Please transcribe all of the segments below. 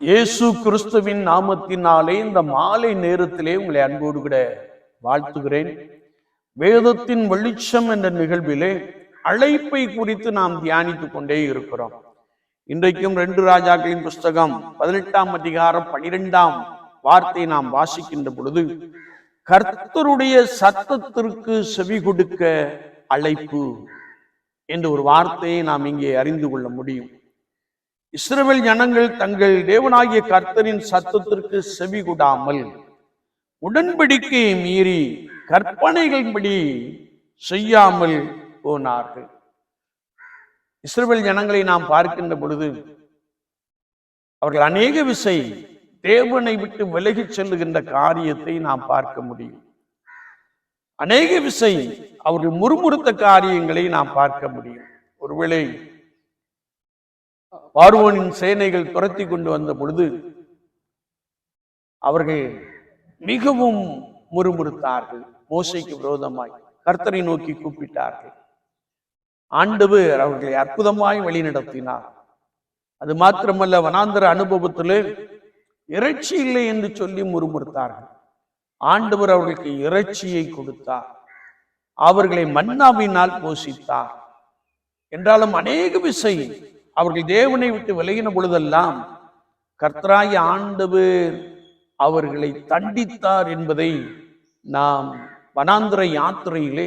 இயேசு கிறிஸ்துவின் நாமத்தினாலே இந்த மாலை நேரத்திலே உங்களை அன்போடு கூட வாழ்த்துகிறேன். வேதத்தின் வெளிச்சம் என்ற நிகழ்விலே அழைப்பை குறித்து நாம் தியானித்துக் கொண்டே இருக்கிறோம். இன்றைக்கும் ரெண்டு ராஜாக்களின் புஸ்தகம் பதினெட்டாம் அதிகாரம் பனிரெண்டாம் வார்த்தை நாம் வாசிக்கின்ற பொழுது கர்த்தருடைய சத்தத்திற்கு செவி கொடுக்க அழைப்பு என்ற ஒரு வார்த்தையை நாம் இங்கே அறிந்து கொள்ள முடியும். இஸ்ரவேல் ஜனங்கள் தங்கள் தேவனாகிய கர்த்தரின் சத்தத்திற்கு செவி கொடாமல் உடன்படிக்கையை மீறி கற்பனைகளின்படி செய்யாமல் போனார்கள். இஸ்ரேல் ஜனங்களை நாம் பார்க்கின்ற பொழுது அவர்கள் அநேக விசை தேவனை விட்டு விலகிச் செல்லுகின்ற காரியத்தை நாம் பார்க்க முடியும். அநேக விசை அவர்கள் முறுமுறுத்த காரியங்களை நாம் பார்க்க முடியும். ஒருவேளை பார்வோனின் சேனைகள் துரத்தி கொண்டு வந்த பொழுது அவர்கள் மிகவும் முறுமுறுத்தார்கள். மோசைக்கு விரோதமாய் கர்த்தரை நோக்கி கூப்பிட்டார்கள். ஆண்டவர் அவர்களை அற்புதமாய் வழிநடத்தினார். அது மாத்திரமல்ல வனாந்தர அனுபவத்திலே இறைச்சி இல்லை என்று சொல்லி முறுமுறுத்தார்கள். ஆண்டவர் அவர்களுக்கு இறைச்சியை கொடுத்தார். அவர்களை மன்னாவினால் போஷித்தார். என்றாலும் அநேக விசை அவர்கள் தேவனை விட்டு விலகின பொழுதெல்லாம் கர்த்தராய ஆண்டவர் அவர்களை தண்டித்தார் என்பதை நாம் வனாந்திர யாத்திரையிலே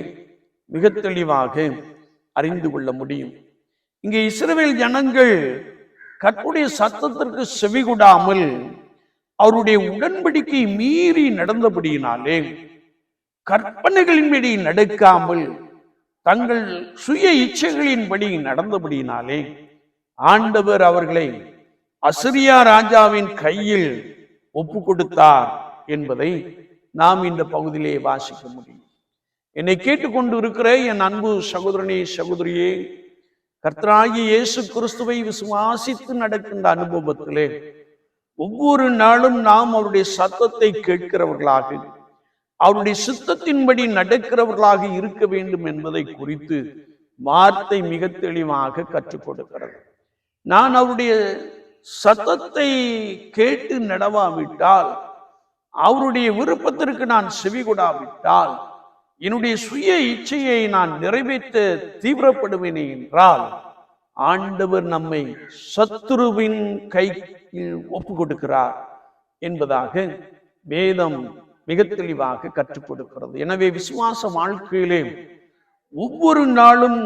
மிக தெளிவாக அறிந்து கொள்ள முடியும். இங்கே இஸ்ரவேல் ஜனங்கள் கற்புடைய சத்தத்திற்கு செவிகொடாமல் அவருடைய உடன்படிக்கை மீறி நடந்தபடியினாலே கற்பனைகளின்படி நடக்காமல் தங்கள் சுய இச்சைகளின்படி நடந்தபடியினாலே ஆண்டவர் அவர்களை அசிரியா ராஜாவின் கையில் ஒப்பு கொடுத்தார் என்பதை நாம் இந்த பகுதியிலே வாசிக்க முடியும். என்னை கேட்டுக்கொண்டு இருக்கிற என் அன்பு சகோதரனே சகோதரியே கர்த்தராகி இயேசு கிறிஸ்துவை விசுவாசித்து நடக்கின்ற அனுபவத்திலே ஒவ்வொரு நாளும் நாம் அவருடைய சத்தத்தை கேட்கிறவர்களாக அவருடைய சித்தத்தின்படி நடக்கிறவர்களாக இருக்க வேண்டும் என்பதை குறித்து வார்த்தை மிக தெளிவாக கற்றுக் கொடுக்கிறது நான் அவருடைய சத்தத்தை கேட்டு நடவாவிட்டால் அவருடைய விருப்பத்திற்கு நான் செவி கொடாவிட்டால் என்னுடைய சுய இச்சையை நான் நிறைவேற்ற தீவிரப்படுவேனே என்றால் ஆண்டவர் நம்மை சத்துருவின் கையில் ஒப்பு கொடுக்கிறார் என்பதாக வேதம் மிக தெளிவாக கற்றுக் கொடுக்கிறது. எனவே விசுவாச வாழ்க்கையிலே ஒவ்வொரு நாளும்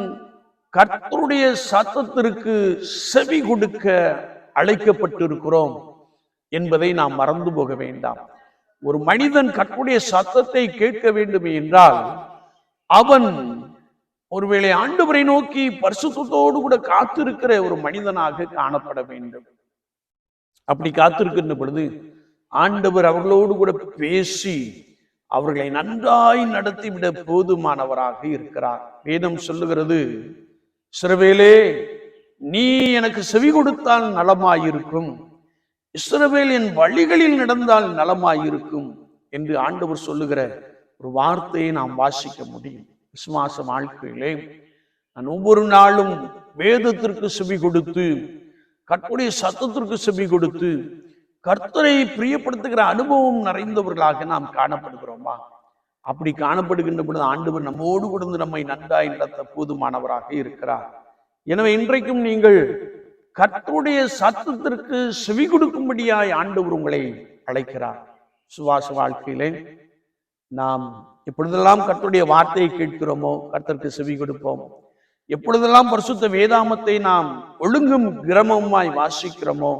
கர்த்தருடைய சத்தத்திற்கு செவி கொடுக்க அழைக்கப்பட்டிருக்கிறோம் என்பதை நாம் மறந்து போக வேண்டாம். ஒரு மனிதன் கர்த்தருடைய சத்தத்தை கேட்க வேண்டும் என்றால் அவன் ஒருவேளை ஆண்டவரை நோக்கி பரிசுத்தோடு கூட காத்திருக்கிற ஒரு மனிதனாக காணப்பட வேண்டும். அப்படி காத்திருக்கின்ற பொழுது ஆண்டவர் அவர்களோடு கூட பேசி அவர்களை நன்றாய் நடத்திவிட போதுமானவராக இருக்கிறார். வேதம் சொல்லுகிறது இஸ்ரவேலே நீ எனக்கு செவி கொடுத்தால் நலமாயிருக்கும். இஸ்ரவேல் என் வழிகளில் நடந்தால் நலமாயிருக்கும் என்று ஆண்டவர் சொல்லுகிற ஒரு வார்த்தையை நாம் வாசிக்க முடியும். விசுவாச வாழ்க்கையிலே நான் ஒவ்வொரு நாளும் வேதத்திற்கு செவி கொடுத்து கற்புடைய சத்தத்திற்கு செவி கொடுத்து கர்த்தரை பிரியப்படுத்துகிற அனுபவம் நிறைந்தவர்களாக நாம் காணப்படுகிறோமா? அப்படி காணப்படுகின்ற பொழுது ஆண்டவர் நம்மோடு கொடுத்து நம்மை நன்றாய் நடத்த போதுமானவராக இருக்கிறார். எனவே இன்றைக்கும் நீங்கள் கர்த்தருடைய சத்தத்திற்கு செவி கொடுக்கும்படியாய் ஆண்டவர் உங்களை அழைக்கிறார். சுவாச வாழ்க்கையிலே நாம் எப்பொழுதெல்லாம் கர்த்தருடைய வார்த்தையை கேட்கிறோமோ கர்த்தருக்கு செவி கொடுப்போம். எப்பொழுதெல்லாம் பரிசுத்த வேதாமத்தை நாம் ஒழுங்கும் கிரமமாய் வாசிக்கிறோமோ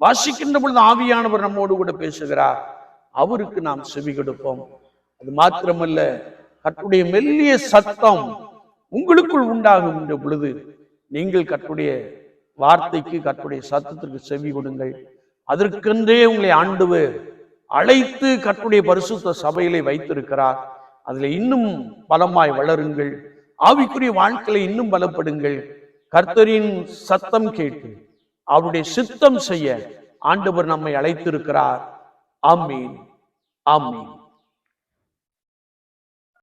வாசிக்கின்ற பொழுது ஆவியானவர் நம்மோடு கூட பேசுகிறார். அவருக்கு நாம் செவி கொடுப்போம். அது மாத்திரமல்ல கர்த்தருடைய மெல்லிய சத்தம் உங்களுக்குள் உண்டாகும் என்ற பொழுது நீங்கள் கர்த்தருடைய வார்த்தைக்கு கற்றுடைய சத்தத்திற்கு செவி கொடுங்கள். அதற்கென்றே உங்களை ஆண்டவர் அழைத்து கற்றுடைய பரிசுத்த சபையிலே வைத்திருக்கிறார். அதுல இன்னும் பலமாய் வளருங்கள். ஆவிக்குரிய வாழ்க்கையில இன்னும் பலப்படுங்கள். கர்த்தரின் சத்தம் கேட்டு அவருடைய சித்தம் செய்ய ஆண்டவர் நம்மை அழைத்திருக்கிறார். ஆமீன். ஆமீன்.